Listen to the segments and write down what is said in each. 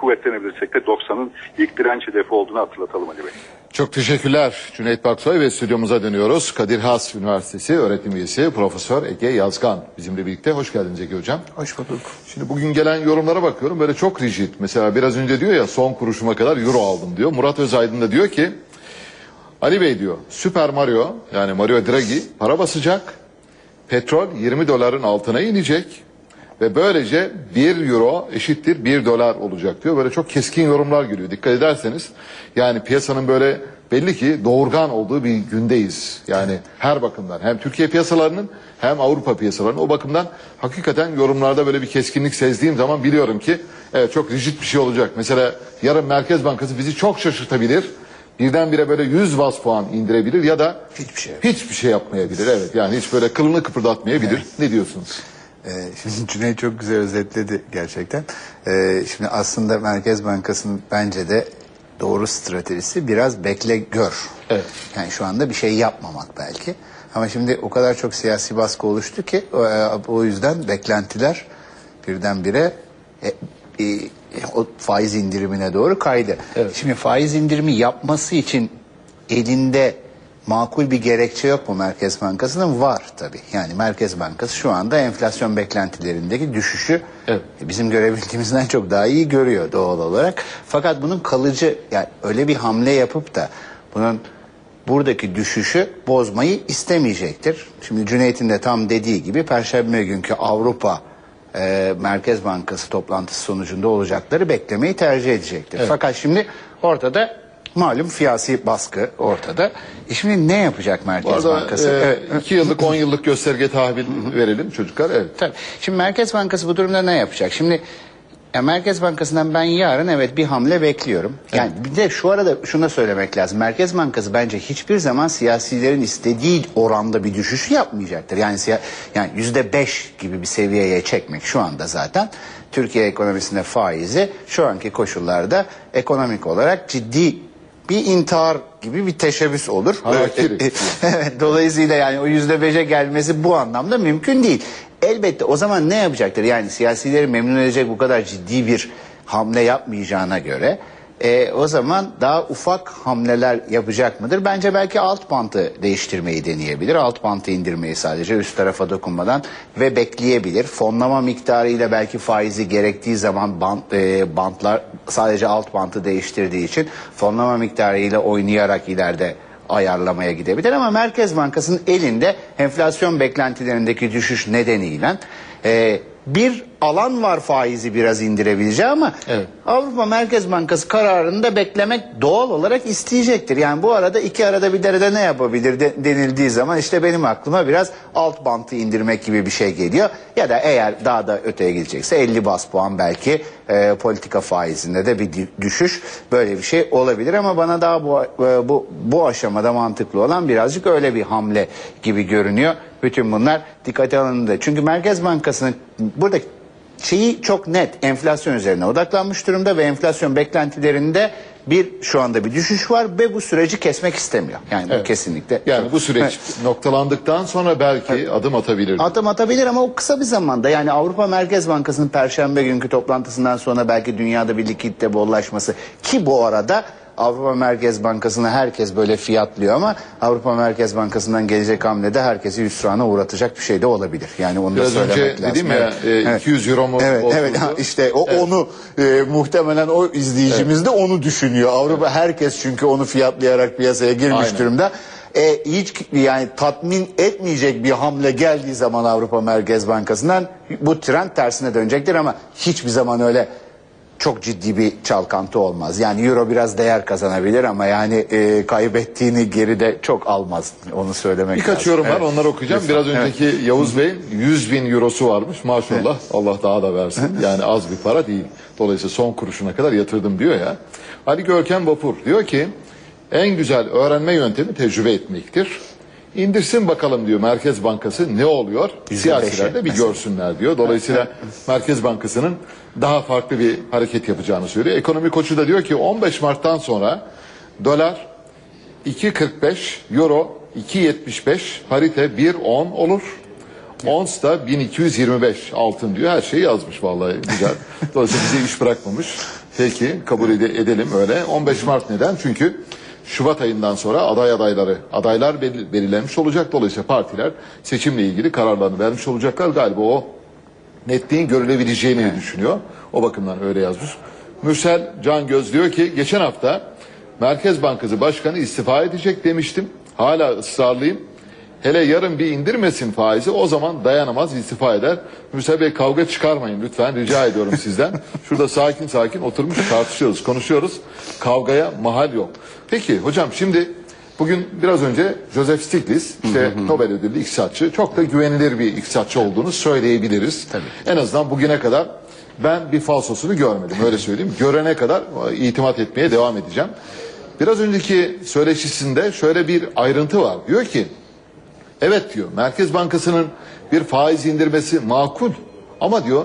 kuvvetlenebilirsek de 90'ın ilk direnç hedefi olduğunu hatırlatalım Ali Bey. Çok teşekkürler Cüneyt Baksoy ve stüdyomuza dönüyoruz. Kadir Has Üniversitesi öğretim üyesi Profesör Ege Yazgan bizimle birlikte. Hoş geldiniz Ege Hocam. Hoş bulduk. Şimdi bugün gelen yorumlara bakıyorum böyle çok rigid. Mesela biraz önce diyor ya son kuruşuma kadar euro aldım diyor. Murat Özaydın da diyor ki Ali Bey diyor Süper Mario yani Mario Draghi para basacak. Petrol 20 doların altına inecek. Ve böylece 1 euro eşittir 1 dolar olacak diyor. Böyle çok keskin yorumlar geliyor. Dikkat ederseniz yani piyasanın böyle belli ki doğurgan olduğu bir gündeyiz. Yani her bakımdan hem Türkiye piyasalarının hem Avrupa piyasalarının o bakımdan hakikaten yorumlarda böyle bir keskinlik sezdiğim zaman biliyorum ki evet çok rigid bir şey olacak. Mesela yarın Merkez Bankası bizi çok şaşırtabilir. Birdenbire böyle 100 bas puan indirebilir ya da Hiçbir şey. hiçbir şey yapmayabilir. Evet yani hiç böyle kılını kıpırdatmayabilir. Ne diyorsunuz? Ee, şimdi Cüneyt çok güzel özetledi gerçekten. Ee, şimdi aslında Merkez Bankası'nın bence de doğru stratejisi biraz bekle gör. Evet. Yani şu anda bir şey yapmamak belki. Ama şimdi o kadar çok siyasi baskı oluştu ki o, e, yüzden beklentiler birdenbire e, e, o faiz indirimine doğru kaydı. Evet. Şimdi faiz indirimi yapması için elinde makul bir gerekçe yok mu Merkez Bankası'nın? Var tabii. Yani Merkez Bankası şu anda enflasyon beklentilerindeki düşüşü Evet. bizim görebildiğimizden çok daha iyi görüyor doğal olarak. Fakat bunun kalıcı yani öyle bir hamle yapıp da bunun buradaki düşüşü bozmayı istemeyecektir. Şimdi Cüneyt'in de tam dediği gibi Perşembe günkü Avrupa e, Merkez Bankası toplantısı sonucunda olacakları beklemeyi tercih edecektir. Fakat şimdi ortada malum siyasi baskı ortada. E şimdi ne yapacak Bu Merkez arada Bankası? e, Evet. iki yıllık 10 yıllık gösterge tahvil verelim çocuklar. Evet. Tabii. Şimdi Merkez Bankası bu durumda ne yapacak? Şimdi ya Merkez Bankası'ndan ben yarın evet bir hamle bekliyorum. Yani bir de şu arada şunu da söylemek lazım. Merkez Bankası bence hiçbir zaman siyasilerin istediği oranda bir düşüş yapmayacaktır. Yani yani yüzde beş gibi bir seviyeye çekmek şu anda zaten Türkiye ekonomisinde faizi şu anki koşullarda ekonomik olarak ciddi bir intihar gibi bir teşebbüs olur. Harakiri. dolayısıyla yani o yüzde beşe gelmesi bu anlamda mümkün değil. Elbette o zaman ne yapacaktır? Yani siyasileri memnun edecek bu kadar ciddi bir hamle yapmayacağına göre e, o zaman daha ufak hamleler yapacak mıdır? Bence belki alt bantı değiştirmeyi deneyebilir. Alt bantı indirmeyi sadece üst tarafa dokunmadan ve bekleyebilir. Fonlama miktarıyla belki faizi gerektiği zaman bant, e, bantlar sadece alt bantı değiştirdiği için fonlama miktarıyla oynayarak ileride ayarlamaya gidebilir ama Merkez Bankası'nın elinde enflasyon beklentilerindeki düşüş nedeniyle e, bir alan var faizi biraz indirebileceği ama Evet. Avrupa Merkez Bankası kararını da beklemek doğal olarak isteyecektir. Yani bu arada iki arada bir derede ne yapabilir de- denildiği zaman işte benim aklıma biraz alt bantı indirmek gibi bir şey geliyor. Ya da eğer daha da öteye gidecekse 50 bas puan belki e, politika faizinde de bir düşüş böyle bir şey olabilir ama bana daha bu e, bu bu aşamada mantıklı olan birazcık öyle bir hamle gibi görünüyor. Bütün bunlar dikkate alındı. Çünkü Merkez Bankası'nın burada şeyi çok net enflasyon üzerine odaklanmış durumda ve enflasyon beklentilerinde bir şu anda bir düşüş var ve bu süreci kesmek istemiyor. Yani bu Evet. kesinlikle. Yani bu süreç noktalandıktan sonra belki adım atabilir. Adım atabilir ama o kısa bir zamanda yani Avrupa Merkez Bankası'nın perşembe günkü toplantısından sonra belki dünyada bir likitte bollaşması ki bu arada Avrupa Merkez Bankası'nı herkes böyle fiyatlıyor ama Avrupa Merkez Bankası'ndan gelecek hamlede herkesi hüsrana uğratacak bir şey de olabilir. Yani onu da Biraz söylemek önce lazım. dedim ya Evet. e, Evet. 200 euro mu Evet, evet işte o onu e, muhtemelen o izleyicimiz de onu düşünüyor. Avrupa herkes çünkü onu fiyatlayarak piyasaya girmiş Aynen. durumda. E, hiç yani tatmin etmeyecek bir hamle geldiği zaman Avrupa Merkez Bankası'ndan bu trend tersine dönecektir ama hiçbir zaman öyle çok ciddi bir çalkantı olmaz. Yani euro biraz değer kazanabilir ama yani e, kaybettiğini geride çok almaz. Onu söylemek Birkaç lazım. yorum var Evet. onları okuyacağım. Lütfen. Biraz önceki Yavuz Bey'in 100 bin eurosu varmış maşallah. Allah daha da versin. Yani az bir para değil. Dolayısıyla son kuruşuna kadar yatırdım diyor ya. Ali Görkem Vapur diyor ki en güzel öğrenme yöntemi tecrübe etmektir. İndirsin bakalım diyor Merkez Bankası ne oluyor? Siyasiler de bir görsünler diyor. Dolayısıyla Merkez Bankası'nın daha farklı bir hareket yapacağını söylüyor. Ekonomi koçu da diyor ki 15 Mart'tan sonra dolar 2.45, euro 2.75, harite 1.10 olur. Ons da 1225 altın diyor. Her şeyi yazmış vallahi güzel. Dolayısıyla bize iş bırakmamış. Peki kabul ede- edelim öyle. 15 Mart neden? Çünkü Şubat ayından sonra aday adayları, adaylar bel- belirlenmiş olacak. Dolayısıyla partiler seçimle ilgili kararlarını vermiş olacaklar. Galiba o netliğin görülebileceğini düşünüyor. O bakımdan öyle yazmış. Mürsel Can Göz diyor ki geçen hafta Merkez Bankası Başkanı istifa edecek demiştim. Hala ısrarlıyım. Hele yarın bir indirmesin faizi o zaman dayanamaz istifa eder. Bey kavga çıkarmayın lütfen rica ediyorum sizden. Şurada sakin sakin oturmuş tartışıyoruz konuşuyoruz. Kavgaya mahal yok. Peki hocam şimdi Bugün biraz önce Joseph Stiglitz işte Nobel ödüllü iktisatçı çok da güvenilir bir iktisatçı olduğunu söyleyebiliriz. Tabii. En azından bugüne kadar ben bir falsosunu görmedim öyle söyleyeyim. Görene kadar itimat etmeye devam edeceğim. Biraz önceki söyleşisinde şöyle bir ayrıntı var. Diyor ki evet diyor Merkez Bankası'nın bir faiz indirmesi makul ama diyor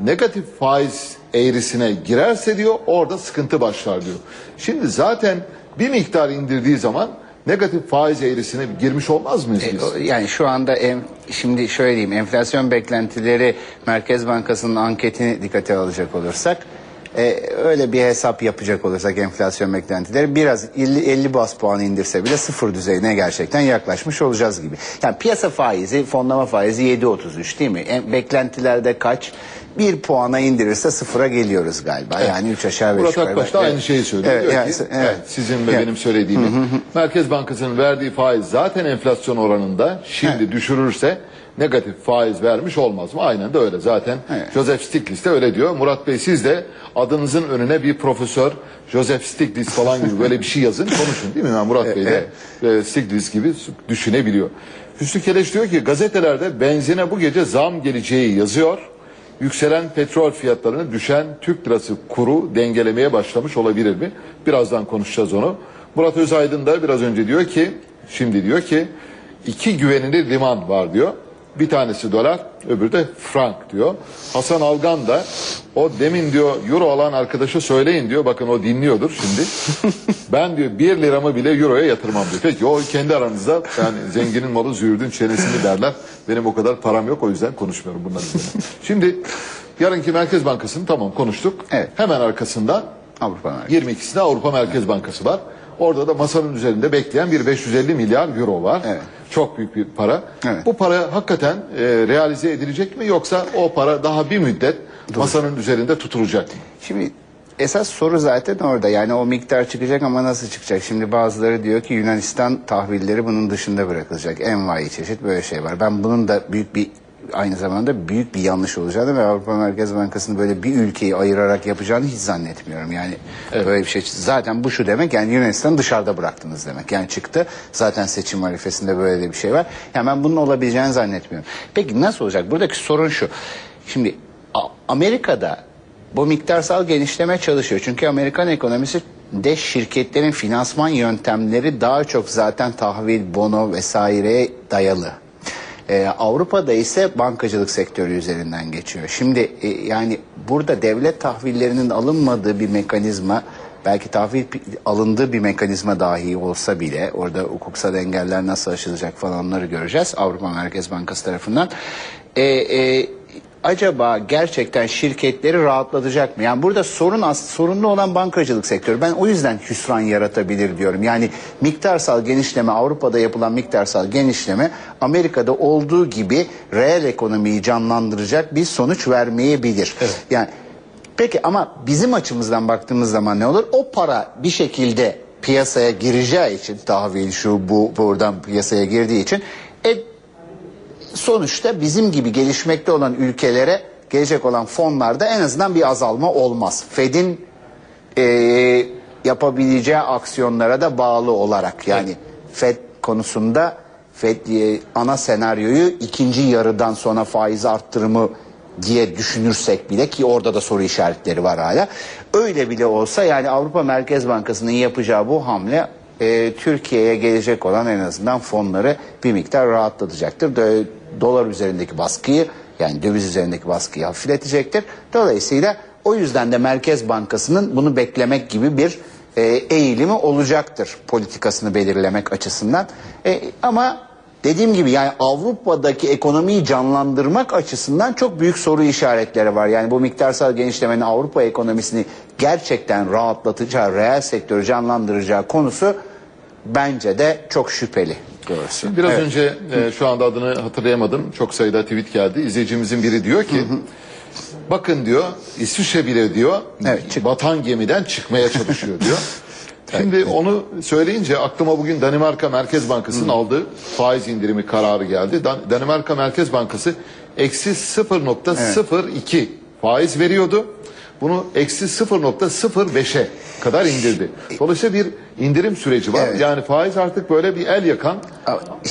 negatif faiz eğrisine girerse diyor orada sıkıntı başlar diyor. Şimdi zaten bir miktar indirdiği zaman negatif faiz eğrisine girmiş olmaz mıyız biz? E, o- Yani şu anda em- şimdi şöyle diyeyim enflasyon beklentileri Merkez Bankası'nın anketini dikkate alacak olursak e, öyle bir hesap yapacak olursak enflasyon beklentileri biraz 50, 50 bas puan indirse bile sıfır düzeyine gerçekten yaklaşmış olacağız gibi. Yani piyasa faizi fonlama faizi 7.33 değil mi? En, beklentilerde kaç? Bir puana indirirse sıfıra geliyoruz galiba. Yani 3 aşağı 5 Murat yukarı. Akbaş da Evet. aynı şeyi söylüyor. Evet, Diyor yani- ki, evet. evet, sizin ve Evet. benim söylediğimi. Merkez Bankası'nın verdiği faiz zaten enflasyon oranında şimdi düşürürse negatif faiz vermiş olmaz mı? Aynen de öyle zaten. Evet. Joseph Stiglitz de öyle diyor. Murat Bey siz de adınızın önüne bir profesör Joseph Stiglitz falan gibi böyle bir şey yazın konuşun değil mi? Yani Murat Bey de e, Stiglitz gibi düşünebiliyor. Hüsnü Keleş diyor ki gazetelerde benzine bu gece zam geleceği yazıyor. Yükselen petrol fiyatlarını düşen Türk lirası kuru dengelemeye başlamış olabilir mi? Birazdan konuşacağız onu. Murat Özaydın da biraz önce diyor ki, şimdi diyor ki iki güvenilir liman var diyor. Bir tanesi dolar, öbürü de frank diyor. Hasan Algan da o demin diyor euro alan arkadaşa söyleyin diyor. Bakın o dinliyordur şimdi. ben diyor bir liramı bile euroya yatırmam diyor. Peki o kendi aranızda yani zenginin malı züğürdün çenesini derler. Benim o kadar param yok o yüzden konuşmuyorum bunların üzerine. Şimdi yarınki Merkez Bankası'nı tamam konuştuk. Evet. Hemen arkasından Avrupa Merkezi. 22'sinde Avrupa Merkez Bankası var. Orada da masanın üzerinde bekleyen bir 550 milyar euro var. Evet. Çok büyük bir para. Evet. Bu para hakikaten e, realize edilecek mi yoksa o para daha bir müddet masanın üzerinde tutulacak mı? Şimdi esas soru zaten orada. Yani o miktar çıkacak ama nasıl çıkacak? Şimdi bazıları diyor ki Yunanistan tahvilleri bunun dışında bırakılacak. Envai çeşit böyle şey var. Ben bunun da büyük bir aynı zamanda büyük bir yanlış olacağını ve Avrupa Merkez Bankası'nın böyle bir ülkeyi ayırarak yapacağını hiç zannetmiyorum. Yani böyle bir şey. Zaten bu şu demek yani Yunanistan'ı dışarıda bıraktınız demek. Yani çıktı. Zaten seçim arifesinde böyle de bir şey var. Yani ben bunun olabileceğini zannetmiyorum. Peki nasıl olacak? Buradaki sorun şu. Şimdi Amerika'da bu miktarsal genişleme çalışıyor. Çünkü Amerikan ekonomisi de şirketlerin finansman yöntemleri daha çok zaten tahvil, bono vesaireye dayalı. Ee, Avrupa'da ise bankacılık sektörü üzerinden geçiyor. Şimdi e, yani burada devlet tahvillerinin alınmadığı bir mekanizma belki tahvil alındığı bir mekanizma dahi olsa bile orada hukuksal engeller nasıl aşılacak falan onları göreceğiz Avrupa Merkez Bankası tarafından. Ee, e, acaba gerçekten şirketleri rahatlatacak mı? Yani burada sorun as sorunlu olan bankacılık sektörü. Ben o yüzden hüsran yaratabilir diyorum. Yani miktarsal genişleme Avrupa'da yapılan miktarsal genişleme Amerika'da olduğu gibi reel ekonomiyi canlandıracak bir sonuç vermeyebilir. Yani peki ama bizim açımızdan baktığımız zaman ne olur? O para bir şekilde piyasaya gireceği için tahvil şu bu buradan piyasaya girdiği için sonuçta bizim gibi gelişmekte olan ülkelere gelecek olan fonlarda en azından bir azalma olmaz. Fed'in e, yapabileceği aksiyonlara da bağlı olarak yani Fed konusunda Fed e, ana senaryoyu ikinci yarıdan sonra faiz arttırımı diye düşünürsek bile ki orada da soru işaretleri var hala. Öyle bile olsa yani Avrupa Merkez Bankası'nın yapacağı bu hamle e, Türkiye'ye gelecek olan en azından fonları bir miktar rahatlatacaktır. Do- dolar üzerindeki baskıyı yani döviz üzerindeki baskıyı hafifletecektir. Dolayısıyla o yüzden de Merkez Bankası'nın bunu beklemek gibi bir e, eğilimi olacaktır politikasını belirlemek açısından. E, ama dediğim gibi yani Avrupa'daki ekonomiyi canlandırmak açısından çok büyük soru işaretleri var. Yani bu miktarsal genişlemenin Avrupa ekonomisini gerçekten rahatlatacağı, reel sektörü canlandıracağı konusu bence de çok şüpheli. Doğrusu. Biraz Evet. önce e, şu anda adını hatırlayamadım. Çok sayıda tweet geldi. İzleyicimizin biri diyor ki bakın diyor İsviçre bile diyor Evet, çık- batan gemiden çıkmaya çalışıyor diyor. Şimdi onu söyleyince aklıma bugün Danimarka Merkez Bankası'nın aldığı faiz indirimi kararı geldi. Dan- Danimarka Merkez Bankası eksi 0.02 faiz veriyordu. Bunu eksi 0.05'e kadar indirdi. Dolayısıyla bir indirim süreci var. Evet. Yani faiz artık böyle bir el yakan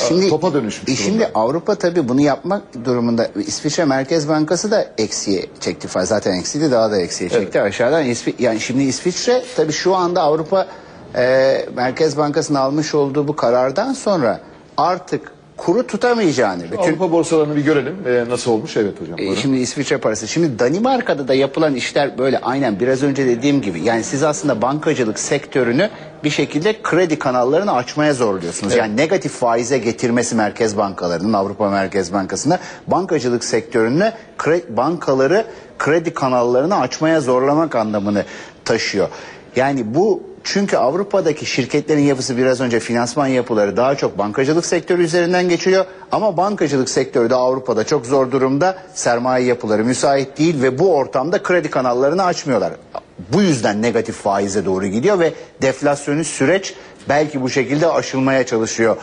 Şimdi, topa dönüşmüş e durumda. Şimdi Avrupa tabii bunu yapmak durumunda. İsviçre Merkez Bankası da eksiye çekti. faiz. Zaten eksiydi daha da eksiye çekti aşağıdan. İsvi- yani şimdi İsviçre tabii şu anda Avrupa e, Merkez Bankası'nın almış olduğu bu karardan sonra artık kuru tutamayacağını. bütün- Avrupa borsalarını bir görelim. Ee, nasıl olmuş? Evet hocam. e, buyurun. şimdi İsviçre parası. Şimdi Danimarka'da da yapılan işler böyle aynen biraz önce dediğim gibi. Yani siz aslında bankacılık sektörünü bir şekilde kredi kanallarını açmaya zorluyorsunuz. Yani negatif faize getirmesi merkez bankalarının Avrupa Merkez Bankası'nda bankacılık sektörünü kre- bankaları kredi kanallarını açmaya zorlamak anlamını taşıyor. Yani bu çünkü Avrupa'daki şirketlerin yapısı biraz önce finansman yapıları daha çok bankacılık sektörü üzerinden geçiyor. Ama bankacılık sektörü de Avrupa'da çok zor durumda. Sermaye yapıları müsait değil ve bu ortamda kredi kanallarını açmıyorlar. Bu yüzden negatif faize doğru gidiyor ve deflasyonist süreç belki bu şekilde aşılmaya çalışıyor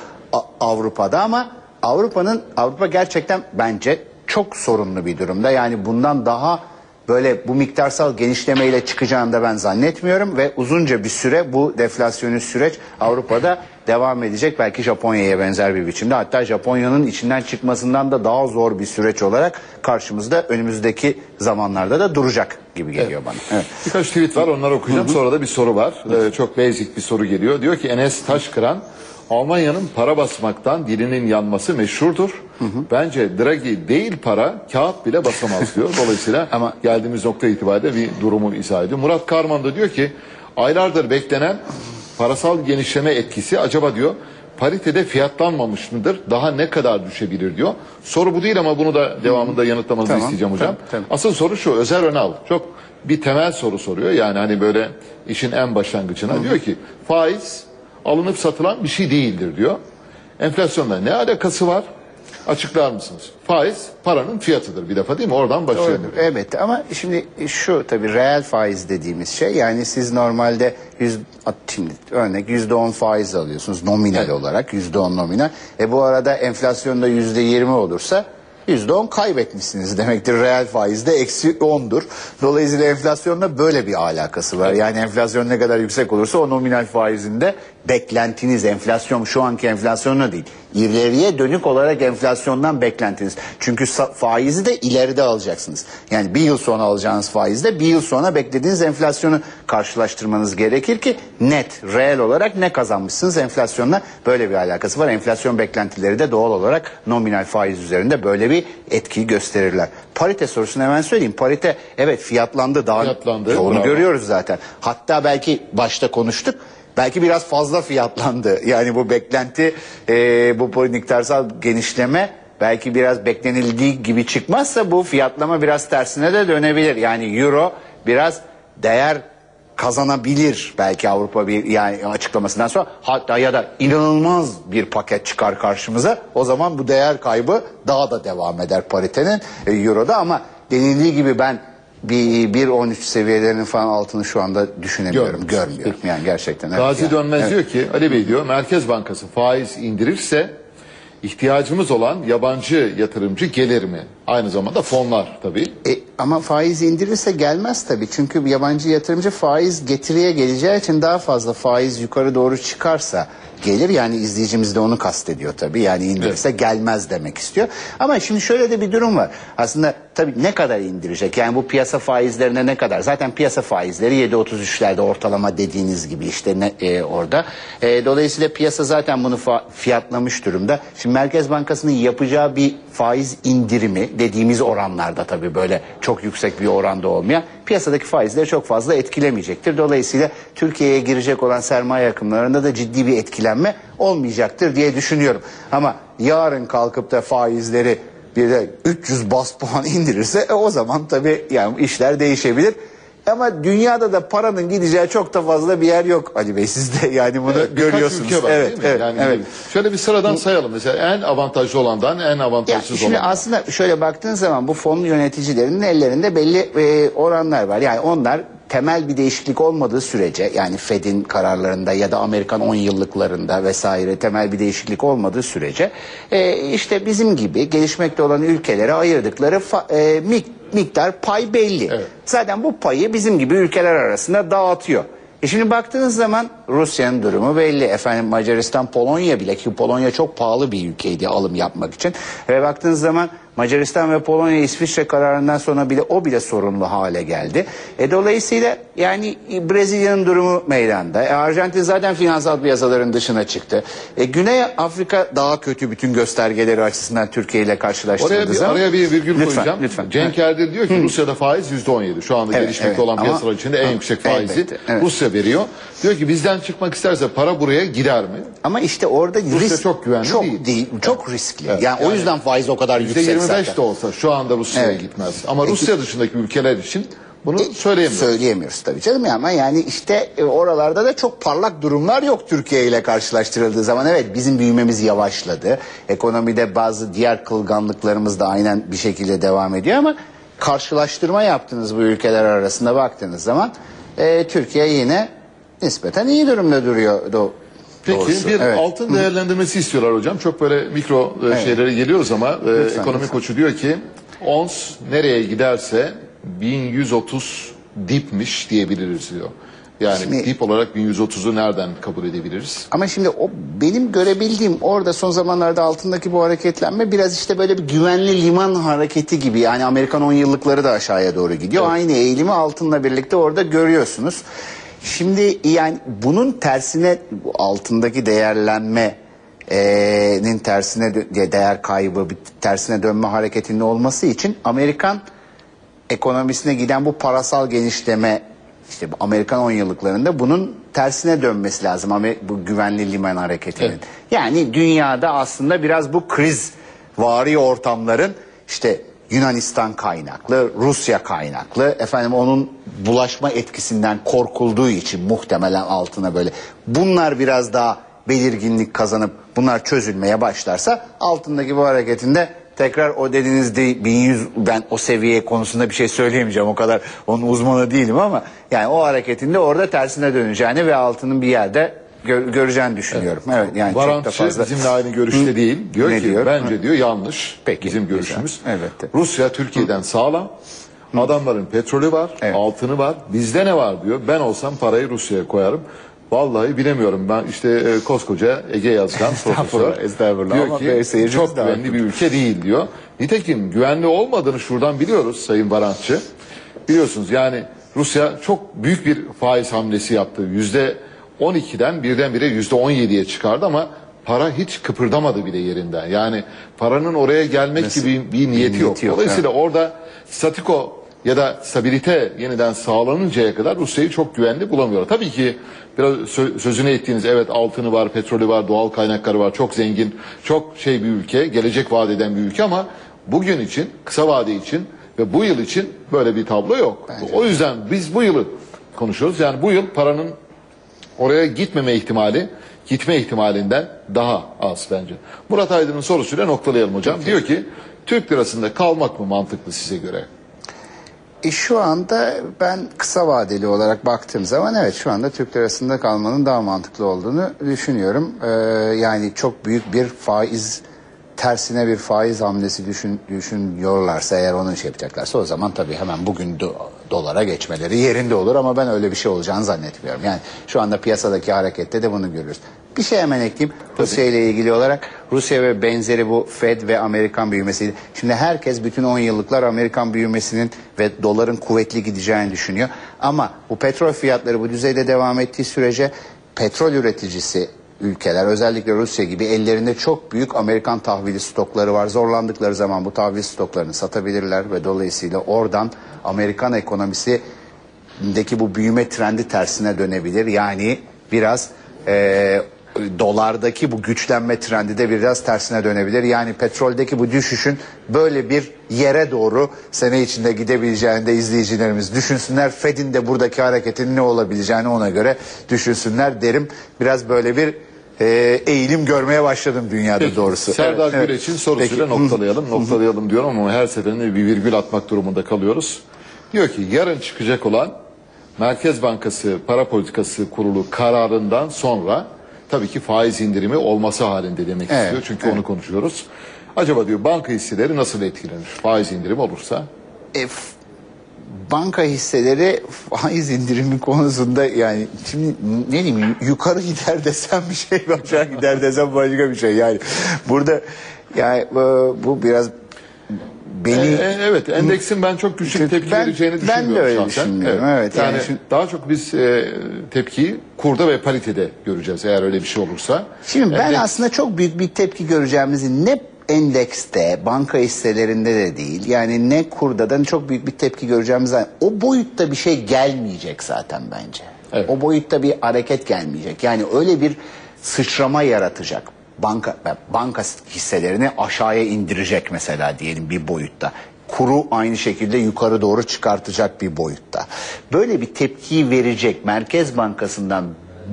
Avrupa'da ama Avrupa'nın Avrupa gerçekten bence çok sorunlu bir durumda. Yani bundan daha böyle bu miktarsal genişlemeyle çıkacağını da ben zannetmiyorum ve uzunca bir süre bu deflasyonist süreç Avrupa'da devam edecek. Belki Japonya'ya benzer bir biçimde hatta Japonya'nın içinden çıkmasından da daha zor bir süreç olarak karşımızda önümüzdeki zamanlarda da duracak gibi geliyor bana. Evet. Birkaç tweet var onları okuyacağım. Sonra da bir soru var. Ee, çok basic bir soru geliyor. Diyor ki Enes Taşkıran Almanya'nın para basmaktan dilinin yanması meşhurdur. Bence Draghi değil para kağıt bile basamaz diyor. Dolayısıyla Ama- geldiğimiz nokta itibariyle bir durumu izah ediyor. Murat Karman da diyor ki aylardır beklenen parasal genişleme etkisi acaba diyor paritede fiyatlanmamış mıdır? Daha ne kadar düşebilir diyor. Soru bu değil ama bunu da devamında yanıtlamanızı Tamam, isteyeceğim hocam. tamam, tamam. Asıl soru şu Özer Önal çok bir temel soru soruyor. Yani hani böyle işin en başlangıcına diyor ki faiz alınıp satılan bir şey değildir diyor. Enflasyonla ne alakası var? Açıklar mısınız? Faiz paranın fiyatıdır bir defa değil mi? Oradan başlayalım. Doğrudur, Evet ama şimdi şu tabii reel faiz dediğimiz şey yani siz normalde yüz, at- şimdi örnek yüzde on faiz alıyorsunuz nominal olarak yüzde on nominal. E bu arada enflasyonda yüzde yirmi olursa yüzde on kaybetmişsiniz demektir. Reel faizde eksi ondur. Dolayısıyla enflasyonla böyle bir alakası var. Yani enflasyon ne kadar yüksek olursa o nominal faizinde beklentiniz enflasyon şu anki enflasyonla değil. ileriye dönük olarak enflasyondan beklentiniz. Çünkü faizi de ileride alacaksınız. Yani bir yıl sonra alacağınız faizde bir yıl sonra beklediğiniz enflasyonu karşılaştırmanız gerekir ki net, reel olarak ne kazanmışsınız enflasyonla böyle bir alakası var. Enflasyon beklentileri de doğal olarak nominal faiz üzerinde böyle bir etkiyi gösterirler. Parite sorusunu hemen söyleyeyim. Parite evet fiyatlandı daha Fiyatlandı, onu bravo. görüyoruz zaten. Hatta belki başta konuştuk. Belki biraz fazla fiyatlandı. Yani bu beklenti, e, bu bu miktarsal genişleme belki biraz beklenildiği gibi çıkmazsa bu fiyatlama biraz tersine de dönebilir. Yani euro biraz değer kazanabilir belki Avrupa bir yani açıklamasından sonra hatta ya da inanılmaz bir paket çıkar karşımıza o zaman bu değer kaybı daha da devam eder paritenin e, euroda ama denildiği gibi ben bir 1.13 seviyelerinin falan altını şu anda düşünemiyorum, Görmüyorsunuz. görmüyorum. Yani gerçekten. evet, Gazi yani. Dönmez Evet. diyor ki Ali Bey diyor Merkez Bankası faiz indirirse ihtiyacımız olan yabancı yatırımcı gelir mi? Aynı zamanda fonlar tabii. E, ama faiz indirirse gelmez tabii. Çünkü yabancı yatırımcı faiz getiriye geleceği için daha fazla faiz yukarı doğru çıkarsa gelir. Yani izleyicimiz de onu kastediyor tabii. Yani indirirse gelmez demek istiyor. Ama şimdi şöyle de bir durum var. Aslında tabii ne kadar indirecek? Yani bu piyasa faizlerine ne kadar? Zaten piyasa faizleri 7.33'lerde ortalama dediğiniz gibi işte ne, e, orada. E, dolayısıyla piyasa zaten bunu fiyatlamış durumda. Şimdi Merkez Bankası'nın yapacağı bir faiz indirimi dediğimiz oranlarda tabii böyle çok yüksek bir oranda olmayan piyasadaki faizleri çok fazla etkilemeyecektir. Dolayısıyla Türkiye'ye girecek olan sermaye akımlarında da ciddi bir etkilenme olmayacaktır diye düşünüyorum. Ama yarın kalkıp da faizleri bir de 300 bas puan indirirse e, o zaman tabii yani işler değişebilir. Ama dünyada da paranın gideceği çok da fazla bir yer yok Ali Bey siz de yani bunu Evet, görüyorsunuz. ülke var evet, değil mi? evet, yani evet. Şöyle bir sıradan sayalım mesela en avantajlı olandan en avantajsız şimdi olandan. aslında şöyle baktığın zaman bu fon yöneticilerinin ellerinde belli e, oranlar var. Yani onlar temel bir değişiklik olmadığı sürece yani Fed'in kararlarında ya da Amerikan 10 yıllıklarında vesaire temel bir değişiklik olmadığı sürece e, işte bizim gibi gelişmekte olan ülkelere ayırdıkları fa- e, mik- miktar pay belli. Evet. Zaten bu payı bizim gibi ülkeler arasında dağıtıyor. E şimdi baktığınız zaman Rusya'nın durumu belli. Efendim Macaristan, Polonya bile ki Polonya çok pahalı bir ülkeydi alım yapmak için. Ve baktığınız zaman Macaristan ve Polonya İsviçre kararından sonra bile o bile sorunlu hale geldi. E dolayısıyla yani Brezilya'nın durumu meydanda. E Arjantin zaten finansal piyasaların dışına çıktı. E Güney Afrika daha kötü bütün göstergeleri açısından Türkiye ile karşılaştırıldığı Oraya bir, zaman. araya bir virgül Lütfen, koyacağım. Lütfen. Cenk Erdil diyor ki Rusya'da faiz %17. Şu anda Evet, gelişmekte evet. olan Ama- piyasalar içinde en Ama- yüksek faizi Elbette, evet. Rusya veriyor. Diyor ki bizden çıkmak isterse para buraya gider mi? Ama işte orada risk çok güvenli çok değil. Çok riskli. Evet, yani, o yani yüzden faiz o kadar yüksek %25 zaten. de olsa şu anda Rusya'ya Evet. gitmez. Ama Rusya dışındaki ülkeler için bunu söyleyemiyoruz. Söyleyemiyoruz tabii canım ya ama yani işte e, oralarda da çok parlak durumlar yok Türkiye ile karşılaştırıldığı zaman. Evet bizim büyümemiz yavaşladı. Ekonomide bazı diğer kılganlıklarımız da aynen bir şekilde devam ediyor ama karşılaştırma yaptığınız bu ülkeler arasında baktığınız zaman e, Türkiye yine nispeten iyi durumda duruyor. Peki doğrusu. bir Evet. altın değerlendirmesi istiyorlar hocam. Çok böyle mikro e, şeylere geliyoruz ama e, Lütfen, ekonomi lütfen. koçu diyor ki ons nereye giderse 1130 dipmiş diyebiliriz diyor. Yani Şimdi- dip olarak 1130'u nereden kabul edebiliriz? Ama şimdi o benim görebildiğim orada son zamanlarda altındaki bu hareketlenme biraz işte böyle bir güvenli liman hareketi gibi. Yani Amerikan 10 yıllıkları da aşağıya doğru gidiyor. Aynı eğilimi altınla birlikte orada görüyorsunuz. Şimdi yani bunun tersine altındaki değerlenme eee, nin tersine değer kaybı tersine dönme hareketinin olması için Amerikan ekonomisine giden bu parasal genişleme işte Amerikan 10 yıllıklarında bunun tersine dönmesi lazım bu güvenli liman hareketinin. Evet. Yani dünyada aslında biraz bu kriz vari ortamların işte Yunanistan kaynaklı, Rusya kaynaklı, efendim onun bulaşma etkisinden korkulduğu için muhtemelen altına böyle. Bunlar biraz daha belirginlik kazanıp bunlar çözülmeye başlarsa altındaki bu hareketinde tekrar o dediğiniz de 1100 ben o seviye konusunda bir şey söyleyemeyeceğim o kadar onun uzmanı değilim ama yani o hareketinde orada tersine döneceğini ve altının bir yerde gö- göreceğini düşünüyorum. Evet, yani çok da fazla. bizimle aynı görüşte değil. Diyor Ne ki diyor? bence diyor yanlış Peki, bizim görüşümüz. Elbette. Rusya Türkiye'den sağlam. Adamların petrolü var, Evet. altını var. Bizde ne var diyor. Ben olsam parayı Rusya'ya koyarım. Vallahi bilemiyorum ben işte e, koskoca Ege Yazgan profesör Estağfurullah, diyor ama ki seyircimiz çok güvenli bir ülke değil diyor. Nitekim güvenli olmadığını şuradan biliyoruz Sayın Varantçı. Biliyorsunuz yani Rusya çok büyük bir faiz hamlesi yaptı. Yüzde 12'den birdenbire yüzde 17'ye çıkardı ama para hiç kıpırdamadı bile yerinden. Yani paranın oraya gelmek gibi bir niyeti, yok. niyeti yok, Dolayısıyla orada statiko ya da stabilite yeniden sağlanıncaya kadar Rusya'yı çok güvenli bulamıyorlar. Tabii ki biraz sö- sözüne ettiğiniz evet altını var, petrolü var, doğal kaynakları var, çok zengin, çok şey bir ülke, gelecek vaat eden bir ülke ama bugün için, kısa vade için ve bu yıl için böyle bir tablo yok. O yüzden biz bu yılı konuşuyoruz. Yani bu yıl paranın oraya gitmeme ihtimali gitme ihtimalinden daha az bence. Murat Aydın'ın sorusuyla noktalayalım hocam. Diyor ki Türk lirasında kalmak mı mantıklı size göre? E şu anda ben kısa vadeli olarak baktığım zaman evet şu anda Türk lirasında kalmanın daha mantıklı olduğunu düşünüyorum. Ee, yani çok büyük bir faiz tersine bir faiz hamlesi düşün, düşünüyorlarsa eğer onu şey yapacaklarsa o zaman tabii hemen bugün do- dolara geçmeleri yerinde olur ama ben öyle bir şey olacağını zannetmiyorum. Yani şu anda piyasadaki harekette de bunu görüyoruz. Bir şey hemen ekleyeyim Rusya ile ilgili olarak Rusya ve benzeri bu Fed ve Amerikan büyümesiydi. Şimdi herkes bütün 10 yıllıklar Amerikan büyümesinin ve doların kuvvetli gideceğini düşünüyor. Ama bu petrol fiyatları bu düzeyde devam ettiği sürece petrol üreticisi ülkeler özellikle Rusya gibi ellerinde çok büyük Amerikan tahvili stokları var. Zorlandıkları zaman bu tahvil stoklarını satabilirler ve dolayısıyla oradan Amerikan ekonomisindeki bu büyüme trendi tersine dönebilir. Yani biraz eee, dolardaki bu güçlenme trendi de biraz tersine dönebilir. Yani petroldeki bu düşüşün böyle bir yere doğru sene içinde gidebileceğini de izleyicilerimiz düşünsünler. Fed'in de buradaki hareketin ne olabileceğini ona göre düşünsünler derim. Biraz böyle bir e, eğilim görmeye başladım dünyada Peki, doğrusu. Serdar Evet, evet. Güleç'in sorusuyla Peki. noktalayalım. Noktalayalım diyorum ama her seferinde bir virgül atmak durumunda kalıyoruz. Diyor ki yarın çıkacak olan Merkez Bankası Para Politikası Kurulu kararından sonra tabii ki faiz indirimi olması halinde demek Evet, istiyor. Çünkü evet. onu konuşuyoruz. Acaba diyor banka hisseleri nasıl etkilenir? Faiz indirimi olursa. E, banka hisseleri faiz indirimi konusunda yani şimdi ne diyeyim yukarı gider desem bir şey aşağı gider desem başka bir şey yani burada yani e, bu biraz beni E, e, evet endeksin ben çok güçlü tepki Ben- vereceğini ben de düşünmüyorum öyle şahsen. düşünmüyorum, evet. yani, Yani şu- daha çok biz e, tepkiyi kurda ve paritede göreceğiz eğer öyle bir şey olursa. Şimdi ben Endeks- aslında çok büyük bir tepki göreceğimizi ne endekste, banka hisselerinde de değil. Yani ne kurda da çok büyük bir tepki göreceğimizi o boyutta bir şey gelmeyecek zaten bence. Evet. O boyutta bir hareket gelmeyecek. Yani öyle bir sıçrama yaratacak. Banka banka hisselerini aşağıya indirecek mesela diyelim bir boyutta. Kuru aynı şekilde yukarı doğru çıkartacak bir boyutta. Böyle bir tepkiyi verecek Merkez Bankası'ndan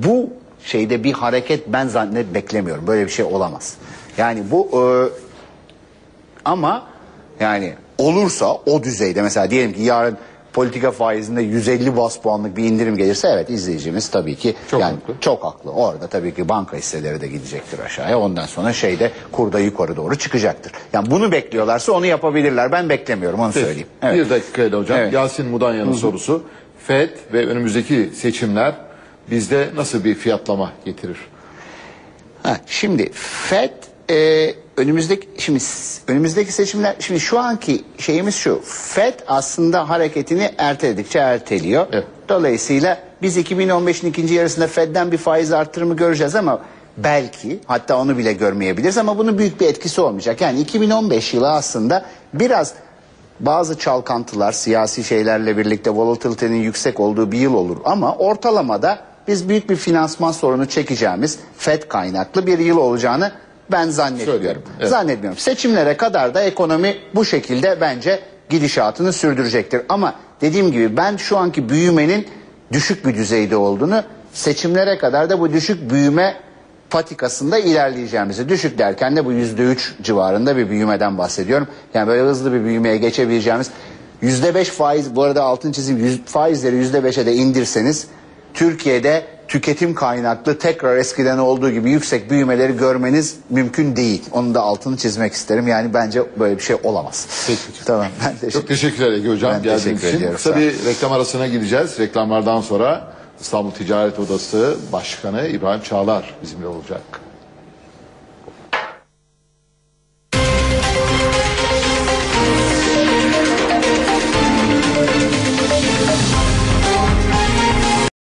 bu şeyde bir hareket ben zannet beklemiyorum. Böyle bir şey olamaz. Yani bu e, ama yani olursa o düzeyde mesela diyelim ki yarın politika faizinde 150 bas puanlık bir indirim gelirse evet izleyicimiz tabii ki Çok yani haklı. çok haklı. Orada tabii ki banka hisseleri de gidecektir aşağıya. Ondan sonra şeyde kurda yukarı doğru çıkacaktır. Yani bunu bekliyorlarsa onu yapabilirler. Ben beklemiyorum onu Peki, söyleyeyim. Evet. Bir dakikayla hocam. Evet. Yasin Mudanya'nın sorusu. FED ve önümüzdeki seçimler bizde nasıl bir fiyatlama getirir? Ha, şimdi FED e, önümüzdeki şimdi önümüzdeki seçimler şimdi şu anki şeyimiz şu. FED aslında hareketini erteledikçe erteliyor. Evet. Dolayısıyla biz 2015'in ikinci yarısında FED'den bir faiz artırımı göreceğiz ama belki hatta onu bile görmeyebiliriz ama bunun büyük bir etkisi olmayacak. Yani 2015 yılı aslında biraz bazı çalkantılar siyasi şeylerle birlikte volatility'nin yüksek olduğu bir yıl olur ama ortalamada biz büyük bir finansman sorunu çekeceğimiz FED kaynaklı bir yıl olacağını ben zannetmiyorum. Evet. Zannetmiyorum. Seçimlere kadar da ekonomi bu şekilde bence gidişatını sürdürecektir. Ama dediğim gibi ben şu anki büyümenin düşük bir düzeyde olduğunu seçimlere kadar da bu düşük büyüme patikasında ilerleyeceğimizi düşük derken de bu yüzde üç civarında bir büyümeden bahsediyorum. Yani böyle hızlı bir büyümeye geçebileceğimiz yüzde beş faiz bu arada altın çizim yüz, faizleri yüzde beşe de indirseniz Türkiye'de tüketim kaynaklı tekrar eskiden olduğu gibi yüksek büyümeleri görmeniz mümkün değil. Onun da altını çizmek isterim. Yani bence böyle bir şey olamaz. Peki. Tamam ben teşekkür Çok teşekkürler Ege Hocam Ben geldiğiniz için. ediyorum, bir reklam arasına gideceğiz. Reklamlardan sonra İstanbul Ticaret Odası Başkanı İbrahim Çağlar bizimle olacak.